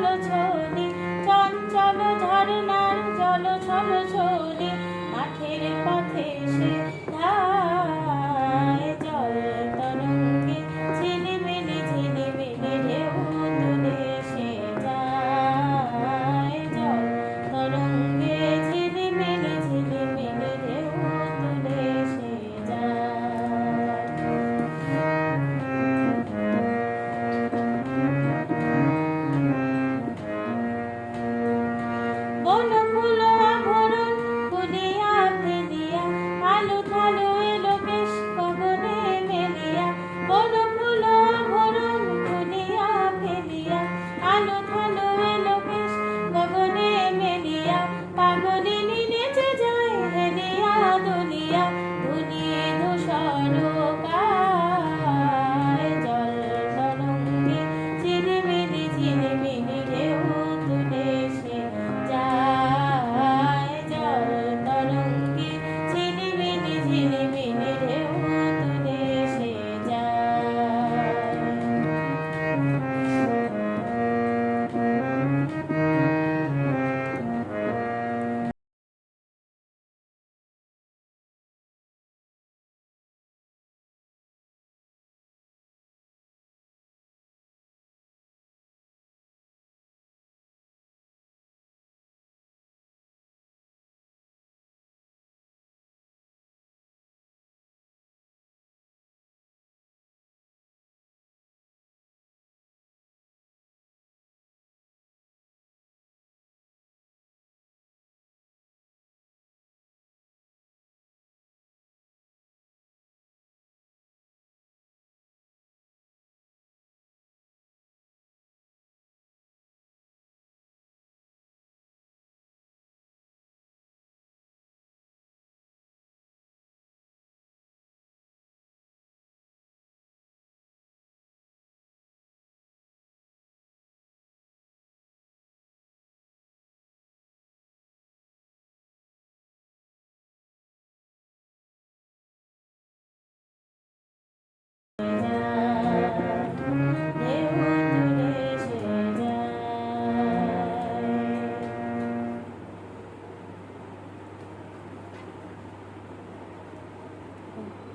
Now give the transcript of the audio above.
ছল ছলি চঞ্চল ঝর্ণার জল ছল ছলি মাঠের পথে